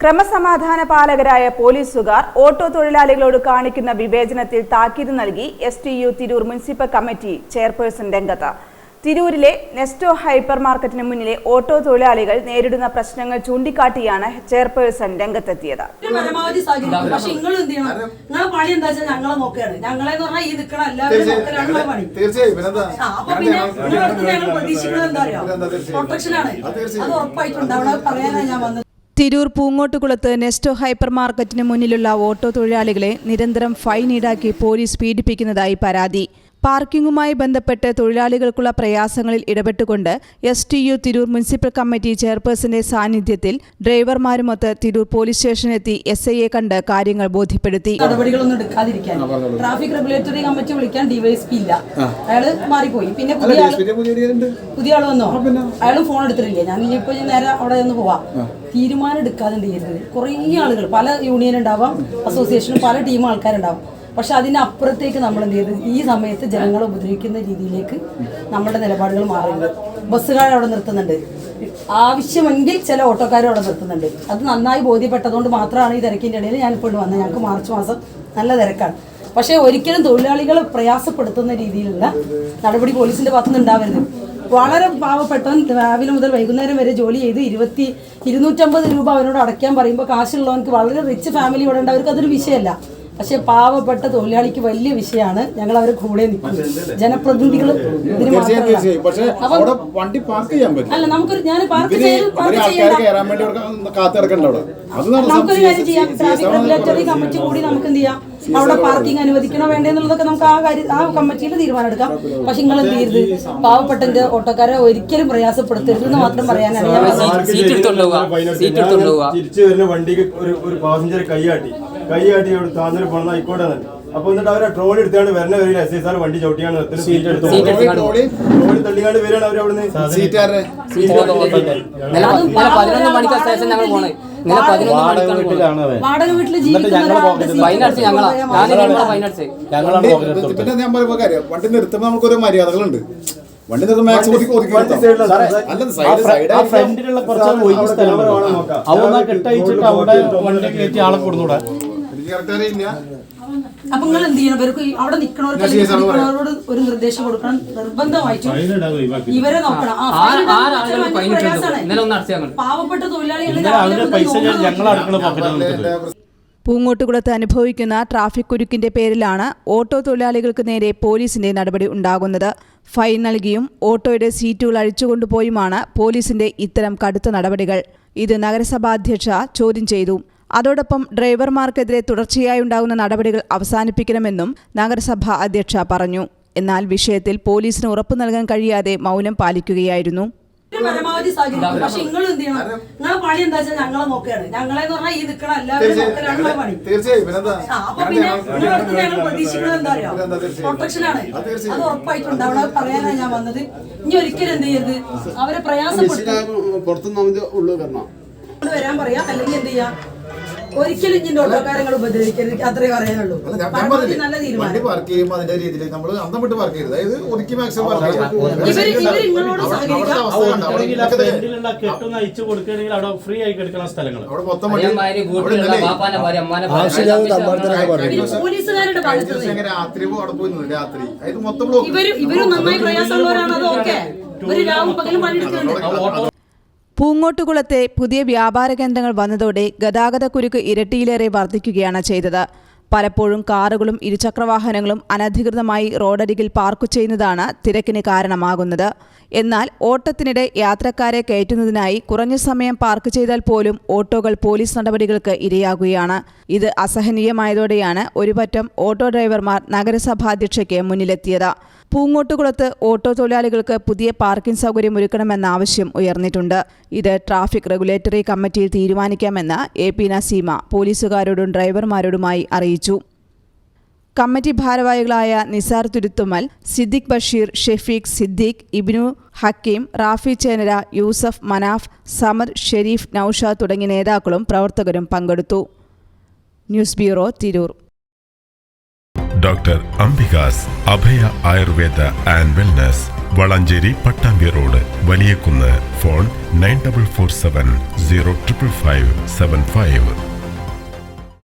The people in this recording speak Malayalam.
ക്രമസമാധാന പാലകരായ പോലീസുകാർ ഓട്ടോ തൊഴിലാളികളോട് കാണിക്കുന്ന വിവേചനത്തിൽ താക്കീത് നൽകി S T U Tirur municipal committee chairperson രംഗത്ത്. തിരൂരിലെ നെസ്റ്റോ ഹൈപ്പർ മാർക്കറ്റിന് മുന്നിലെ ഓട്ടോ തൊഴിലാളികൾ നേരിടുന്ന പ്രശ്നങ്ങൾ ചൂണ്ടിക്കാട്ടിയാണ് ചെയർപേഴ്സൺ രംഗത്തെത്തിയത്. പരമാവധി സഹകരിക്കും പക്ഷെ നിങ്ങൾ എന്ത് ചെയ്യണം? നിങ്ങളെ പണി എന്താ വെച്ചാൽ ഞങ്ങളെ നോക്കുകയാണ്. ഞങ്ങളെ എന്ന് പറഞ്ഞാൽ ഈ നിൽക്കണ എല്ലാവരും നോക്കലാണ് പണി. തീർച്ചയായും. പിന്നെന്താ? ആ, അപ്പൊ പിന്നെ നിങ്ങളുടെ അടുത്ത് ഞങ്ങൾ പ്രതീക്ഷിക്കുന്നത് എന്താ അറിയോ? പ്രൊട്ടക്ഷൻ അത് പറയാനാണ് ഞാൻ വന്നത്. തിരൂർ പൂങ്ങോട്ടുകുളത്ത് നെസ്റ്റോ ഹൈപ്പർ മാർക്കറ്റിന് മുന്നിലുള്ള ഓട്ടോ തൊഴിലാളികളെ നിരന്തരം ഫൈൻ ഈടാക്കി പോലീസ് പീഡിപ്പിക്കുന്നതായി പരാതി. പാർക്കിംഗുമായി ബന്ധപ്പെട്ട് തൊഴിലാളികൾക്കുള്ള പ്രയാസങ്ങളിൽ ഇടപെട്ടുകൊണ്ട് S T U Tirur municipal committee ചെയർപേഴ്സന്റെ സാന്നിധ്യത്തിൽ ഡ്രൈവർമാരുമൊത്ത് തിരൂർ പോലീസ് സ്റ്റേഷനിലെത്തി എസ് ഐയെ കണ്ട് കാര്യങ്ങൾ ബോധ്യപ്പെടുത്തി. നടപടികളൊന്നും എടുക്കാതിരിക്കാൻ ട്രാഫിക് റെഗുലേറ്ററി കമ്മിറ്റി വിളിക്കാൻ ഡിവൈഎസ്പി ഇല്ല. അയാൾ മാറിപ്പോയി. പിന്നെ പുതിയ ആൾ പുതിയ ആൾ വന്നോ? അയാളും ഫോൺ എടുത്തിട്ടില്ല? ഞാൻ ഇനിയിപ്പോ നേരെ അവിടെ ഒന്ന് പോവാം. തീരുമാനം എടുക്കാതെ ചെയ്യരുത് കുറേ ആളുകൾ പല യൂണിയൻ ഉണ്ടാവാം അസോസിയേഷനും പല ടീം ആൾക്കാരുണ്ടാവും. പക്ഷെ അതിനപ്പുറത്തേക്ക് നമ്മൾ എന്ത് ചെയ്യരുത് ഈ സമയത്ത് ജനങ്ങളെ ഉപദ്രവിക്കുന്ന രീതിയിലേക്ക് നമ്മുടെ നിലപാടുകൾ മാറരുത്. ബസ്സുകാർ അവിടെ നിർത്തുന്നുണ്ട്. ആവശ്യമെങ്കിൽ ചില ഓട്ടോക്കാരും അവിടെ നിർത്തുന്നുണ്ട്. അത് നന്നായി ബോധ്യപ്പെട്ടതുകൊണ്ട് മാത്രമാണ് ഈ തിരക്കിന്റെ ഇടയിൽ ഞാൻ ഇപ്പോൾ വന്നത്. ഞങ്ങൾക്ക് മാർച്ച് മാസം നല്ല തിരക്കാണ്. പക്ഷേ ഒരിക്കലും തൊഴിലാളികളെ പ്രയാസപ്പെടുത്തുന്ന രീതിയിലുള്ള നടപടി പോലീസിന്റെ ഭാഗത്തുനിന്ന് ഉണ്ടാവരുത്. വളരെ പാവപ്പെട്ടവൻ രാവിലെ മുതൽ വൈകുന്നേരം വരെ ജോലി ചെയ്ത് ഇരുപത്തി ഇരുന്നൂറ്റമ്പത് രൂപ അവനോട് അടയ്ക്കാൻ പറയുമ്പോൾ കാശുള്ളവനക്ക് വളരെ റിച്ച് ഫാമിലി ഇവിടെ ഉണ്ട്. അവർക്ക് അതൊരു വിഷയമല്ല. പക്ഷെ പാവപ്പെട്ട തൊഴിലാളിക്ക് വലിയ വിഷയമാണ് ഞങ്ങൾ അവരെ കൂടെ നിൽക്കുന്നത് ജനപ്രതിനിധികൾ ഇതിന് മാത്രമല്ല അല്ല നമുക്കൊരു ഞാൻ പാർക്ക് ചെയ്ത് പാർക്ക് ചെയ്യണ്ട. നമുക്കൊരു കാര്യം ചെയ്യാം ട്രാഫിക് റെഗുലേറ്ററി കമ്മിറ്റി കൂടി നമുക്ക് എന്ത് ചെയ്യാം അവിടെ പാർക്കിംഗ് അനുവദിക്കണോ വേണ്ടേ എന്നുള്ളതൊക്കെ നമുക്ക് ആ കാര്യം ആ കമ്മിറ്റിയിൽ തീരുമാനം എടുക്കാം പക്ഷെ നിങ്ങൾ എന്ത് ചെയ്യരുത് പാവപ്പെട്ടന്റെ ഓട്ടോക്കാരെ ഒരിക്കലും പ്രയാസപ്പെടുത്തരുത് എന്ന് മാത്രം പറയാനാണ് ഞാൻ സീറ്റ് എടുത്തോണ്ട് പോവുക സീറ്റ് എടുത്തോണ്ട് പോവുക തിരിച്ചു വരുന്ന വണ്ടിക്ക് ഒരു ഒരു പാസഞ്ചർ കൈയാട്ടി കൈയാട്ടി അവിടെ താന്നൊരു പോണ ആയിക്കോട്ടെ തന്നെ അപ്പൊ എന്നിട്ട് അവരെ ട്രോളി എടുത്താണ് വരണ വരില്ല. എസ് ഐ സാർ വണ്ടി ചവിട്ടിയാണ് സീറ്റ് എടുത്ത് ട്രോളി തള്ളിക്കാണ്ട് വരികയാണ് അവർ അവിടുന്ന്. പതിനൊന്ന് മണിക്കാ സ്റ്റേഷൻ ഞങ്ങൾ പോണേ. ഇന്നലെ പതിനൊന്ന് മണിക്കാണ് പോണേ. വാടക വീട്ടിൽ ഞങ്ങളാ വണ്ടി- പിന്നെ ഞാൻ പറയുമ്പോ കാര്യം വണ്ടി നിർത്തുമ്പോൾ നമുക്കൊരു മര്യാദകളുണ്ട്. വണ്ടി നിർത്തുമ്പോൾ മാക്സിമം ഒതുക്കി ഒതുക്കി വണ്ടി നിർത്താം. ഒഴിഞ്ഞ കെട്ടയച്ചിട്ട് അവിടെ വണ്ടി കയറ്റി ആളെ അറിയില്ല അപ്പൊ നിങ്ങൾ എന്ത് ചെയ്യണം? ഇവർക്ക് അവിടെ നിൽക്കണവർക്ക് നിൽക്കണവരോട് ഒരു നിർദ്ദേശം കൊടുക്കണം. നിർബന്ധമായിട്ടും ഇവരെ നോക്കണം. പാവപ്പെട്ട നിൽക്കുന്നത് പൂങ്ങോട്ടുകുളത്ത് അനുഭവിക്കുന്ന ട്രാഫിക് കുരുക്കിന്റെ പേരിലാണ് ഓട്ടോ തൊഴിലാളികൾക്ക് നേരെ പോലീസിന്റെ നടപടി ഉണ്ടാകുന്നത്. ഫൈൻ നൽകിയും ഓട്ടോയുടെ സീറ്റുകൾ അഴിച്ചുകൊണ്ടുപോയുമാണ് പോലീസിന്റെ ഇത്തരം കടുത്ത നടപടികൾ. ഇത് നഗരസഭാ അധ്യക്ഷ ചോദ്യം ചെയ്തു. അതോടൊപ്പം ഡ്രൈവർമാർക്കെതിരെ തുടർച്ചയായി ഉണ്ടാകുന്ന നടപടികൾ അവസാനിപ്പിക്കണമെന്നും നഗരസഭ അധ്യക്ഷ പറഞ്ഞു. എന്നാൽ വിഷയത്തിൽ പോലീസിന് ഉറപ്പു നൽകാൻ കഴിയാതെ മൗനം പാലിക്കുകയായിരുന്നു. പരമാവധി സഹകരിക്കും പക്ഷെ നിങ്ങൾ എന്ത് ചെയ്യണം? നിങ്ങളെ പണി എന്താ വെച്ചാൽ ഞങ്ങളെ നോക്കുകയാണ്. ഞങ്ങളെ എന്ന് പറഞ്ഞാൽ ഈ നിൽക്കണ എല്ലാവരും നോക്കലാണ് പണി. അപ്പൊ പിന്നെ ഞങ്ങൾ പ്രതീക്ഷിക്കുന്നത് എന്താ അറിയോ? അത് ഉറപ്പായിട്ടുണ്ട് അവിടെ പറയാനാണ് ഞാൻ വന്നത്. ഇനി ഒരിക്കലും എന്ത് ചെയ്യരുത്. അവരെ പ്രയാസപ്പെടുത്തും വരാൻ പറയാം. അല്ലെങ്കിൽ എന്ത് ചെയ്യാം? ഒരിക്കലും ഇനി ഓട്ടോക്കാരങ്ങൾ ഉപദ്രവിക്കരുത് അത്രേ പറയാനുള്ളൂ നല്ല തീരുമാനം പാർക്ക് ചെയ്യുമ്പോൾ അതിന്റെ രീതിയിൽ നമ്മൾ അന്തം വിട്ട് പാർക്ക് ചെയ്യരുത് അതായത് ഒതുക്കി മാക്സിമം പാർക്ക് പോലീസുകാരുടെ രാത്രി അവിടെ പോയി രാത്രി അതായത് മൊത്തം ബ്ലോക്ക് ഇവർ നന്നായി പ്രയാസമുള്ളവരാണ് അത് ഒരു രാവും പകലും പണിയെടുക്കുന്നുണ്ട് പൂങ്ങോട്ടുകുളത്തെ പുതിയ വ്യാപാര കേന്ദ്രങ്ങൾ വന്നതോടെ ഗതാഗത കുരുക്ക് ഇരട്ടിയിലേറെ വർദ്ധിക്കുകയാണ് ചെയ്തത്. പലപ്പോഴും കാറുകളും ഇരുചക്രവാഹനങ്ങളും അനധികൃതമായി റോഡരികിൽ പാർക്ക് ചെയ്യുന്നതാണ് തിരക്കിന് കാരണമാകുന്നത്. എന്നാൽ ഓട്ടത്തിനിടെ യാത്രക്കാരെ കയറ്റുന്നതിനായി കുറഞ്ഞ സമയം പാർക്ക് ചെയ്താൽ പോലും ഓട്ടോകൾ പോലീസ് നടപടികൾക്ക് ഇരയാകുകയാണ്. ഇത് അസഹനീയമായതോടെയാണ് ഒരുപറ്റം ഓട്ടോ ഡ്രൈവർമാർ നഗരസഭാധ്യക്ഷയ്ക്ക് മുന്നിലെത്തിയത്. പൂങ്ങോട്ടുകുളത്ത് ഓട്ടോ തൊഴിലാളികൾക്ക് പുതിയ പാർക്കിംഗ് സൗകര്യം ഒരുക്കണമെന്ന ആവശ്യം ഉയർന്നിട്ടുണ്ട്. ഇത് ട്രാഫിക് റെഗുലേറ്ററി കമ്മിറ്റിയിൽ തീരുമാനിക്കാമെന്ന് എ പി നസീമ പോലീസുകാരോടും ഡ്രൈവർമാരോടുമായി അറിയിച്ചു. കമ്മിറ്റി ഭാരവാഹികളായ നിസാർ തുരുത്തുമൽ സിദ്ദിഖ് ബഷീർ ഷെഫീഖ് സിദ്ദിഖ് ഇബ്നു ഹക്കീം റാഫി ചേനര യൂസഫ് മനാഫ് സമർ ഷെരീഫ് നൌഷ തുടങ്ങിയ നേതാക്കളും പ്രവർത്തകരും പങ്കെടുത്തു. News bureau Tirur. Doctor Ambika's Abhaya Ayurveda and wellness Valanchery Pattambi road Valiyakunnu phone nine double four seven zero triple five seven five.